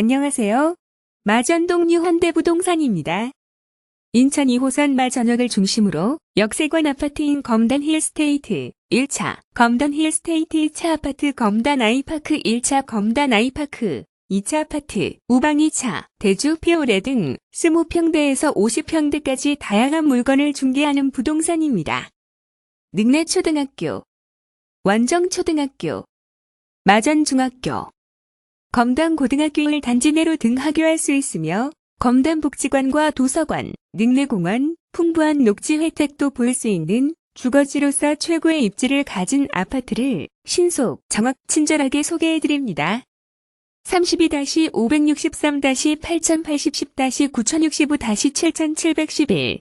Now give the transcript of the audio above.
안녕하세요. 마전동 유현대부동산입니다. 인천 2호선 마전역을 중심으로 역세권 아파트인 검단 힐스테이트 1차, 검단 힐스테이트 2차 아파트 검단 아이파크 1차 검단 아이파크 2차 아파트, 우방 2차, 대주 피오레 등 20평대에서 50평대까지 다양한 물건을 중개하는 부동산입니다. 능래초등학교, 완정초등학교, 마전중학교, 검단 고등학교를 단지 내로 등하교할 수 있으며 검단 복지관과 도서관, 능래공원, 풍부한 녹지 혜택도 볼 수 있는 주거지로서 최고의 입지를 가진 아파트를 신속, 정확, 친절하게 소개해드립니다. 32-563-8080-10-9065-7711